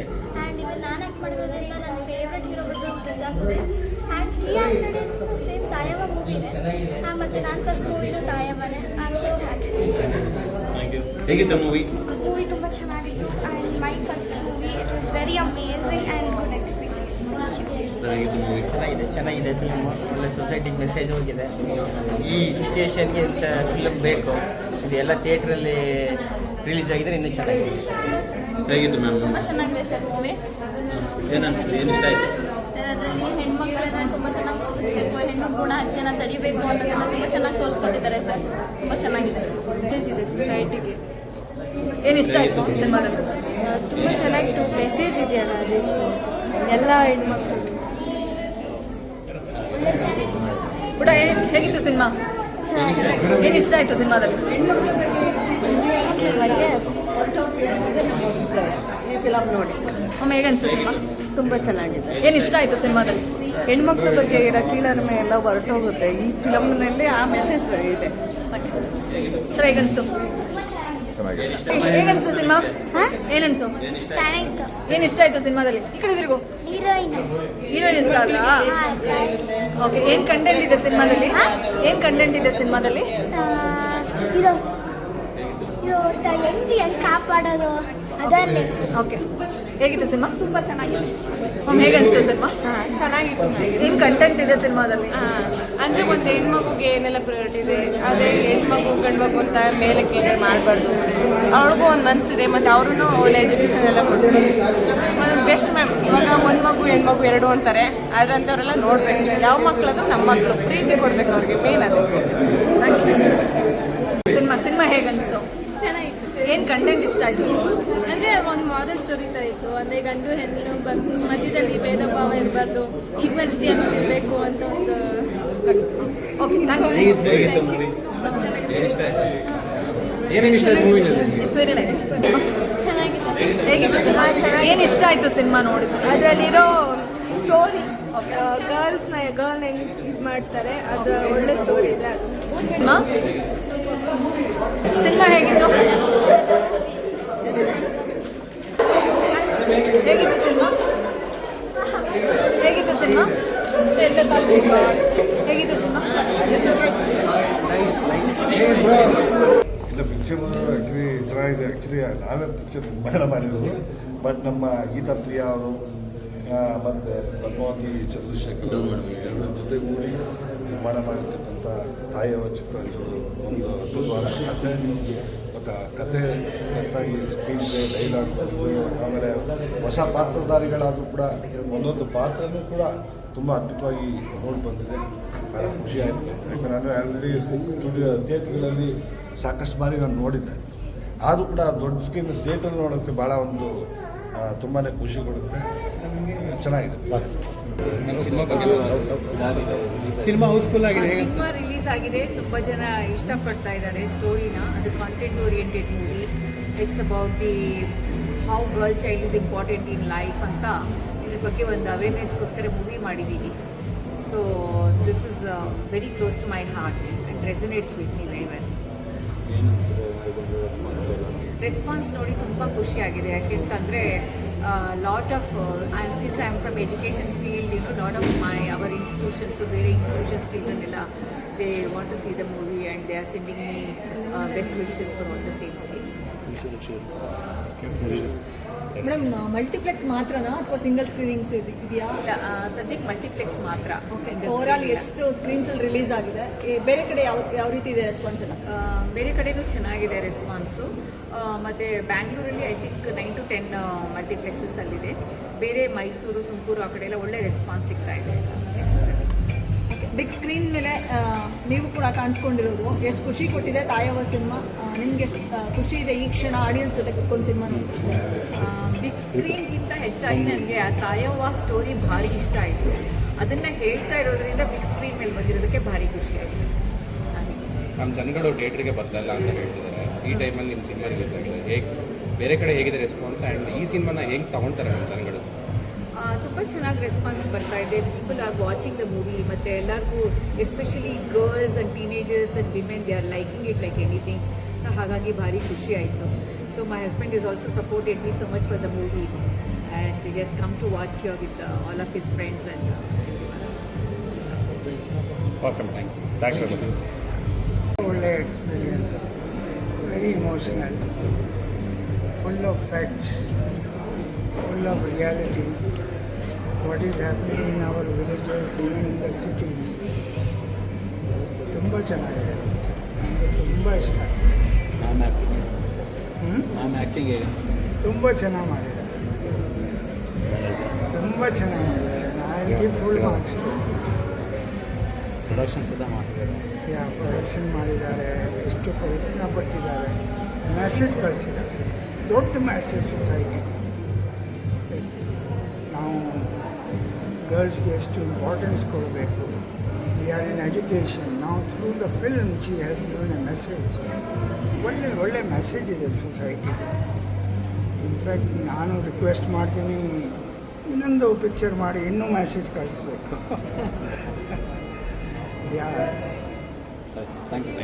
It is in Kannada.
ಆ್ಯಂಡ್ ಇವನ್ ನಾನು ಆ್ಯಕ್ಟ್ ಮಾಡಿರೋದ್ರಿಂದ ನನ್ನ ಫೇವ್ರೆಟ್ ಹೀರೋ ಬಿಟ್ಟು ಪ್ರಜಾಸ್ ಇದೆ ಆ್ಯಂಡ್ ಈ ಸೇಮ್ ತಾಯವ ಮೂವಿನೇ ಮತ್ತು ನಾನು ಫಸ್ಟ್ ಮೂವಿನೂ ತಾಯವನೇ ಐ ಆಮ್ ಸೊ ಹ್ಯಾಪಿ ಹೇಗಿತ್ತು ಮೂವಿ ಮೂವಿ ತುಂಬ ಚೆನ್ನಾಗಿತ್ತು. And my first movie it was very amazing and good experience ಹೇಗಿತ್ತು ಮೂವಿ ಚೆನ್ನಾಗಿದೆ ಚೆನ್ನಾಗಿದೆ ಫಿಲ್ಮ್ ಒಳ್ಳೆ ಸೊಸೈಟಿಗೆ ಮೆಸೇಜ್ ಹೋಗಿದೆ. ಈ ಸಿಚುಯೇಷನ್ಗೆ ಇಂಥ ಫಿಲ್ಮ್ ಬೇಕು? ಇದೆಲ್ಲ ಎಲ್ಲ ಥಿಯೇಟ್ರಲ್ಲಿ ರಿಲೀಸ್ ಆಗಿದ್ರೆ ಇನ್ನೂ ಚೆನ್ನಾಗಿದೆ. ಹೇಗಿತ್ತು ಮ್ಯಾಮ್? ತುಂಬ ಚೆನ್ನಾಗಿದೆ ಸರ್ ಮೂವಿ. ಏನನ್ಸ್ತು ಏನು ಇಷ್ಟ ಆಯ್ತು? ಸರ್ ಅದರಲ್ಲಿ ಹೆಣ್ಮಕ್ಳನ್ನ ತುಂಬ ಚೆನ್ನಾಗಿ ತೋರಿಸ್ಬೇಕು ಹೆಣ್ಣು ಗುಣ ಹತ್ಯೆನ ತಡಿಬೇಕು ಅನ್ನೋದನ್ನ ತುಂಬ ಚೆನ್ನಾಗಿ ತೋರಿಸ್ಕೊಟ್ಟಿದ್ದಾರೆ ಸರ್. ತುಂಬ ಚೆನ್ನಾಗಿದೆ. ಮೆಸೇಜ್ ಇದೆ ಸೊಸೈಟಿಗೆ ಏನು ಇಷ್ಟ ಆಯಿತು ಸಿನಿಮಾದಲ್ಲಿ? ತುಂಬ ಚೆನ್ನಾಗಿತ್ತು. ಮೆಸೇಜ್ ಇದೆಯಲ್ಲ ಅದು ಇಷ್ಟ ಎಲ್ಲ ಹೆಣ್ಮಕ್ಳು. ಊಟ ಏನ್ ಹೇಗಿತ್ತು ಸಿನಿಮಾ? ಏನು ಇಷ್ಟ ಆಯಿತು ಸಿನಿಮಾದಲ್ಲಿ? ಈ ಫಿಲಮ್ ನೋಡಿ. ಒಮ್ಮೆ ಹೇಗನ್ಸ್ತು ಸಿನಿಮಾ? ತುಂಬ ಚೆನ್ನಾಗಿದೆ. ಏನು ಇಷ್ಟ ಆಯಿತು ಸಿನಿಮಾದಲ್ಲಿ? ಹೆಣ್ಮಕ್ಳ ಬಗ್ಗೆ ಇರೋ ಕೀಳರಿಮೆ ಎಲ್ಲ ಹೊರಟೋಗುತ್ತೆ. ಈ ಫಿಲಮ್ನಲ್ಲಿ ಆ ಮೆಸೇಜ್ ಇದೆ. Sir ಹೇಗನ್ಸ್ತು ಹೇಗನ್ಸ್ತು cinema? ಏನನ್ಸು ಏನು ಇಷ್ಟ ಆಯಿತು ಸಿನಿಮಾದಲ್ಲಿ? ಈ ಕಡೆ ತಿರುಗು. ಹೀರೋಯಿನ್. ಹೀರೋಯಿನ್ ಇಷ್ಟ ಆದ್ರಾ? ಓಕೆ ಏನು ಕಂಟೆಂಟ್ ಇದೆ ಸಿನಿಮಾದಲ್ಲಿ? ಏನು ಕಂಟೆಂಟ್ ಇದೆ ಸಿನಿಮಾದಲ್ಲಿ? ಇದು ಹೆಂಗ್ ಕಾಪಾಡೋದು? ಅದರಲ್ಲಿ ಓಕೆ. ಹೇಗಿತ್ತು ಸಿನಿಮಾ? ತುಂಬ ಚೆನ್ನಾಗಿದೆ. ಹೇಗೆ ಅನಿಸ್ತು ಸಿನಿಮಾ? ಚೆನ್ನಾಗಿತ್ತು. ಏನು ಕಂಟೆಂಟ್ ಇದೆ ಸಿನಿಮಾದಲ್ಲಿ? ಅಂದರೆ ಒಂದು ಹೆಣ್ಮಗುಗೆ ಏನೆಲ್ಲ ಪ್ರಯೋರಿಟಿ ಇದೆ? ಅದೇ ಹೆಣ್ಮಗು ಗಂಡು ಮಗು ಅಂತ ಮೇಲೆ ಕ್ಲಿಯರ್ ಮಾಡಬಾರ್ದು. ಅವ್ರಿಗೂ ಒಂದು ಮನಸ್ಸಿದೆ ಮತ್ತು ಅವ್ರೂ ಒಳ್ಳೆ ಎಜುಕೇಷನ್ ಎಲ್ಲ ಕೊಡ್ತಾರೆ. ಒಂದು ಬೆಸ್ಟ್ ಮ್ಯಾಮ್ ಇವಾಗ ಒಂದು ಮಗು ಹೆಣ್ಮಗು ಎರಡು ಅಂತಾರೆ. ಅದಂಥವರೆಲ್ಲ ನೋಡಬೇಕು. ಯಾವ ಮಕ್ಕಳದು ನಮ್ಮ ಮಕ್ಕಳು ಪ್ರೀತಿ ಕೊಡ್ಬೇಕು ಅವ್ರಿಗೆ ಮೇನ್ ಅದು ಸಿನಿಮಾ ಸಿನಿಮಾ ಹೇಗನ್ಸ್ತು ಚೆನ್ನಾಗಿತ್ತು ಏನು ಕಂಟೆಂಟ್ ಇಷ್ಟ ಆಯಿತು ಅಂದ್ರೆ ಅಂದರೆ ಒಂದು ಮಾರಲ್ ಸ್ಟೋರಿ ಥರ ಇತ್ತು. ಅಂದರೆ ಗಂಡು ಹೆಣ್ಣು ಬಂದು ಮಧ್ಯದಲ್ಲಿ ಭೇದ ಭಾವ ಇರಬಾರ್ದು ಈಕ್ವಾಲಿಟಿ ಅನ್ನೋದು ಇರಬೇಕು ಅಂತ ಒಂದು ಓಕೆ ಏನೇನು ಇಷ್ಟ ಆಯ್ತು ಮೂವಿ ಇಟ್ಸ್ ವೆರಿ ನೈಸ್ ಚೆನ್ನಾಗಿದೆ ಹೇಗಿತ್ತು ಸಿನಿಮಾ ಏನು ಇಷ್ಟ ಆಯಿತು ಸಿನಿಮಾ ನೋಡಿದ್ರೆ ಅದರಲ್ಲಿರೋ ಸ್ಟೋರಿ ಗರ್ಲ್ಸ್ನ ಗರ್ಲ್ನ ಹೆಂಗೆ ಇದು ಮಾಡ್ತಾರೆ ಅದು ಒಳ್ಳೆ ಸ್ಟೋರಿ ಇದೆ ಅದು. ಸಿನಿಮಾ ಹೇಗಿತ್ತು? ಹೇಗಿತ್ತು ಸಿನಿಮಾ? ಹೇಗಿತ್ತು ಸಿನಿಮಾ? ಹೇಗಿತ್ತು ಸಿನಿಮಾ? ಇಲ್ಲ ಆ್ಯಕ್ಚುಲಿ ಚೆನ್ನಾಗಿದೆ ಆ್ಯಕ್ಚುಲಿ ನಾವೇ ಪಿಕ್ಚರ್ ನಿರ್ಮಾಣ ಮಾಡಿರೋದು ಬಟ್ ನಮ್ಮ ಗೀತಾ ಪ್ರಿಯಾ ಅವರು ಮತ್ತು ಪದ್ಮಾವತಿ ಚಂದ್ರಶೇಖರ್ ಅವರು ಎಲ್ಲರ ಜೊತೆಗೂಡಿ ನಿರ್ಮಾಣ ಮಾಡಿರ್ತಕ್ಕಂಥ ತಾಯಿಯವ ಒಂದು ಅದ್ಭುತವಾದ ಕತೆ. ಮತ್ತು ಆ ಕತೆ ಕರೆಕ್ಟಾಗಿ ಸ್ಕ್ರೀನ್ ಪ್ಲೇ ಡೈಲಾಗ್ ಆಮೇಲೆ ಹೊಸ ಪಾತ್ರಧಾರಿಗಳಾದರೂ ಕೂಡ ಒಂದೊಂದು ಪಾತ್ರನೂ ಕೂಡ ತುಂಬ ಅದ್ಭುತವಾಗಿ ನೋಡಿ ಬಂದಿದೆ. ಭಾಳ ಖುಷಿ ಆಯಿತು. ಯಾಕಂದರೆ ನಾನು ಆಲ್ರೆಡಿ ಸ್ಟುಡಿಯೋ ಥಿಯೇಟ್ರ್ಗಳಲ್ಲಿ ಸಾಕಷ್ಟು ಬಾರಿ ನಾನು ನೋಡಿದ್ದೆ. ಆದರೂ ಕೂಡ ದೊಡ್ಡ ಸ್ಕ್ರೀನ್ ಥಿಯೇಟರ್ ನೋಡೋಕ್ಕೆ ಭಾಳ ಒಂದು ತುಂಬಾ ಖುಷಿ ಕೊಡುತ್ತೆ. ಚೆನ್ನಾಗಿದೆ. ಸಿನಿಮಾ ಹೌಸ್ಫುಲ್ ಆಗಿದೆ ಸಿನಿಮಾ ರಿಲೀಸ್ ಆಗಿದೆ. ತುಂಬ ಜನ ಇಷ್ಟಪಡ್ತಾ ಇದ್ದಾರೆ ಸ್ಟೋರಿನ ಅದು content oriented movie it's about the how girl child is important in life ಅಂತ ಇದ್ರ ಬಗ್ಗೆ ಒಂದು ಅವೇರ್ನೆಸ್ಗೋಸ್ಕರ ಮೂವಿ ಮಾಡಿದ್ದೀವಿ so this is very close to my heart and resonates with me very response ನೋಡಿ ತುಂಬ ಖುಷಿಯಾಗಿದೆ ಯಾಕೆಂತಂದರೆ A lot of uh, I'm, since I'm from education field, you know, lot of my our institutions, so very institutions children, they want to see the movie and they are sending me uh, best wishes for all the same thing. Madam multiplex ಮಾತ್ರನಾ ಅಥವಾ ಸಿಂಗಲ್ ಸ್ಕ್ರೀನಿಂಗ್ಸ್ ಇದೆಯಾ? ಸದ್ಯಕ್ಕೆ ಮಲ್ಟಿಪ್ಲೆಕ್ಸ್ ಮಾತ್ರ. ಓವರ್ಆಲ್ ಓವರ್ ಆಲ್ ಎಷ್ಟು ಸ್ಕ್ರೀನ್ಸ್ ಅಲ್ಲಿ ರಿಲೀಸ್ ಆಗಿದೆ? ಬೇರೆ ಕಡೆ ಯಾವ ಯಾವ ರೀತಿ ಇದೆ ರೆಸ್ಪಾನ್ಸ್ ಎಲ್ಲ? ಬೇರೆ ಕಡೆನೂ ಚೆನ್ನಾಗಿದೆ ರೆಸ್ಪಾನ್ಸು ಮತ್ತು ಬ್ಯಾಂಗ್ಳೂರಲ್ಲಿ I think nine to ten multiplexes ಅಲ್ಲಿದೆ. ಬೇರೆ ಮೈಸೂರು ತುಮಕೂರು ಆ ಕಡೆ ಎಲ್ಲ ಒಳ್ಳೆ ರೆಸ್ಪಾನ್ಸ್ ಸಿಗ್ತಾ ಇದೆ. ಬಿಗ್ ಸ್ಕ್ರೀನ್ ಮೇಲೆ ನೀವು ಕೂಡ ಕಾಣಿಸ್ಕೊಂಡಿರೋದು. ಎಷ್ಟು ಖುಷಿ ಕೊಟ್ಟಿದೆ ತಾಯವ ಸಿನಿಮಾ. ನಿಮ್ಗೆ ಎಷ್ಟು ಖುಷಿ ಇದೆ ಈ ಕ್ಷಣ ಆಡಿಯನ್ಸ್ ಜೊತೆ ಕುತ್ಕೊಂಡು ಸಿನಿಮಾ ಬಿಗ್ ಸ್ಕ್ರೀನ್ಗಿಂತ ಹೆಚ್ಚಾಗಿ ನನಗೆ ಆ ತಾಯವ್ವ ಸ್ಟೋರಿ ಭಾರಿ ಇಷ್ಟ ಆಯಿತು. ಅದನ್ನು ಹೇಳ್ತಾ ಇರೋದ್ರಿಂದ ಬಿಗ್ ಸ್ಕ್ರೀನ್ ಮೇಲೆ ಬಂದಿರೋದಕ್ಕೆ ಭಾರಿ ಖುಷಿ ಆಯಿತು. ನಮ್ಮ ಜನಗಳು ಥಿಯೇಟ್ರಿಗೆ ಬರ್ತಾಯಿಲ್ಲ ಇಲ್ಲ ಅಂತ ಹೇಳ್ತಿದ್ದಾರೆ. ಈ ಟೈಮಲ್ಲಿ ನಿಮ್ಮ ಸಿನಿಮಾ ರಿಲೀಸ್ ಆಗಿದೆ ಹೇಗೆ ಬೇರೆ ಕಡೆ ಹೇಗಿದೆ ರೆಸ್ಪಾನ್ಸ್ ಆ್ಯಂಡ್ ಈ ಸಿನಿಮಾನ ಹೆಂಗೆ ತಗೊಳ್ತಾರೆ ನಮ್ಮ ಜನಗಳು? ತುಂಬ ಚೆನ್ನಾಗಿ ರೆಸ್ಪಾನ್ಸ್ ಬರ್ತಾ ಇದೆ. People are watching the movie ಮತ್ತು ಎಲ್ಲರಿಗೂ especially girls and teenagers and women they are liking it like anything so ಹಾಗಾಗಿ ಭಾರಿ ಖುಷಿ ಆಯಿತು. So my husband has also supported me so much for the movie, and he has come to watch here with uh, all of his friends and. Uh, so, okay thank you thank you ಒಳ್ಳೆ experience very emotional full of facts full of reality what is happening in our villages even in the cities ತುಂಬ ಚೆನ್ನಾಗಿದೆ. ನನಗೆ ತುಂಬ ಇಷ್ಟ ಆಯಿತು. ಆ್ಯಕ್ಟಿಂಗ್ ಆ್ಯಕ್ಟಿಂಗ್ ಹೇಗೆ ತುಂಬ ಚೆನ್ನಾಗಿ ಮಾಡಿದ್ದಾರೆ. ತುಂಬ ಚೆನ್ನಾಗಿ ಮಾಡಿದ್ದಾರೆ. ನಾನು ಫುಲ್ ಮಾರ್ಕ್ಸ್ ಪ್ರೊಡಕ್ಷನ್ ಕೂಡ ಮಾಡಿದ್ದಾರೆ ಯಾ ಪ್ರೊಡಕ್ಷನ್ ಮಾಡಿದ್ದಾರೆ. ಎಷ್ಟು ಪ್ರಯತ್ನ ಪಟ್ಟಿದ್ದಾರೆ. ಮೆಸೇಜ್ ಕಳಿಸಿದ್ದಾರೆ. ದೊಡ್ಡ ಮೆಸೇಜ್ ಸೊಸೈಟಿಗೆ ಗರ್ಲ್ಸ್ಗೆ ಎಷ್ಟು ಇಂಪಾರ್ಟೆನ್ಸ್ ಕೊಡಬೇಕು? ವಿ ಆರ್ ಇನ್ ಎಜುಕೇಷನ್ ನಾವು through the film she has given a message ಒಳ್ಳೆ ಒಳ್ಳೆ ಮೆಸೇಜ್ ಇದೆ ಸೊಸೈಟಿಗೆ ಇನ್ಫ್ಯಾಕ್ಟ್ ನಾನು ರಿಕ್ವೆಸ್ಟ್ ಮಾಡ್ತೀನಿ ಇನ್ನೊಂದು ಪಿಕ್ಚರ್ ಮಾಡಿ ಇನ್ನೂ ಮೆಸೇಜ್ ಕಳಿಸ್ಬೇಕು. Yeah thank you